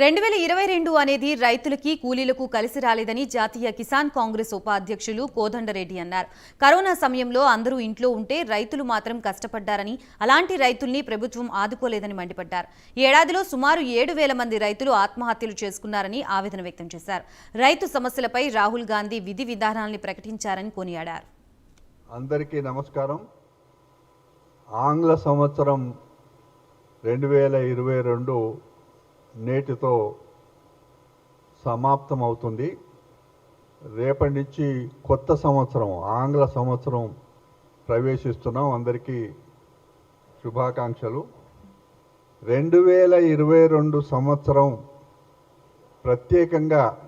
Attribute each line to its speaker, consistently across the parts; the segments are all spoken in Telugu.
Speaker 1: రెండు వేల ఇరవై రెండు అనేది రైతులకి కూలీలకు కలిసి రాలేదని జాతీయ కిసాన్ కాంగ్రెస్ ఉపాధ్యక్షులు కోదండరెడ్డి అన్నారు. కరోనా సమయంలో అందరూ ఇంట్లో ఉంటే రైతులు మాత్రం కష్టపడ్డారని అలాంటి రైతుల్ని ప్రభుత్వం ఆదుకోలేదని మండిపడ్డారు. ఏడాదిలో సుమారు ఏడు వేల మంది రైతులు ఆత్మహత్యలు చేసుకున్నారని ఆవేదన వ్యక్తం చేశారు. రైతు సమస్యలపై రాహుల్ గాంధీ విధి విధానాల్ని ప్రకటించారని కొనియాడారు.
Speaker 2: అందరికీ నమస్కారం. ఆంగ్ల సంవత్సరం రెండు వేల ఇరవై రెండు నేటితో సమాప్తమవుతుంది. రేపటి నుంచి కొత్త సంవత్సరం ఆంగ్ల సంవత్సరం ప్రవేశిస్తున్నాం. అందరికీ శుభాకాంక్షలు. రెండు వేల ఇరవై రెండు సంవత్సరం ప్రత్యేకంగా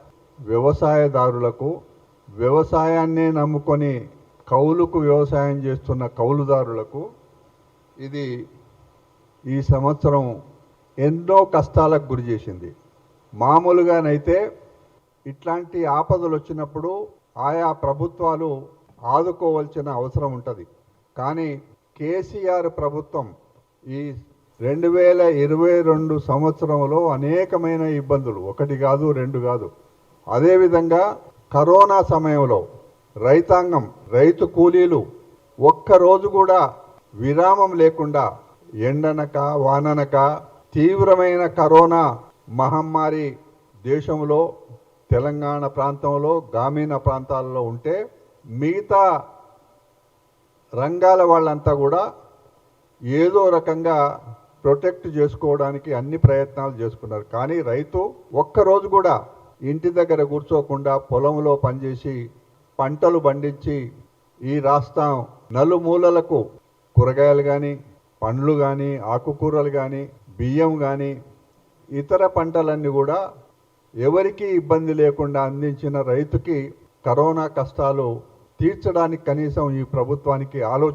Speaker 2: వ్యవసాయదారులకు వ్యవసాయాన్నే నమ్ముకొని కౌలుకు వ్యవసాయం చేస్తున్న కౌలుదారులకు ఇది ఈ సంవత్సరం ఎన్నో కష్టాలకు గురి చేసింది. మామూలుగానైతే ఇట్లాంటి ఆపదలు వచ్చినప్పుడు ఆయా ప్రభుత్వాలు ఆదుకోవాల్సిన అవసరం ఉంటుంది. కానీ కేసీఆర్ ప్రభుత్వం ఈ రెండు వేల ఇరవై రెండు సంవత్సరంలో అనేకమైన ఇబ్బందులు ఒకటి కాదు రెండు కాదు. అదేవిధంగా కరోనా సమయంలో రైతాంగం రైతు కూలీలు ఒక్కరోజు కూడా విరామం లేకుండా ఎండనక వాననక తీవ్రమైన కరోనా మహమ్మారి దేశంలో తెలంగాణ ప్రాంతంలో గ్రామీణ ప్రాంతాల్లో ఉంటే మిగతా రంగాల వాళ్ళంతా కూడా ఏదో రకంగా ప్రొటెక్ట్ చేసుకోవడానికి అన్ని ప్రయత్నాలు చేసుకున్నారు. కానీ రైతు ఒక్కరోజు కూడా ఇంటి దగ్గర కూర్చోకుండా పొలంలో పనిచేసి పంటలు పండించి ఈ రాష్ట్రం నలుమూలలకు కూరగాయలు కానీ పండ్లు కానీ ఆకుకూరలు కానీ బియ్యం కానీ ఇతర పంటలన్నీ కూడా ఎవరికీ ఇబ్బంది లేకుండా అందించిన రైతుకి కరోనా కష్టాలు తీర్చడానికి కనీసం ఈ ప్రభుత్వానికి ఆలోచన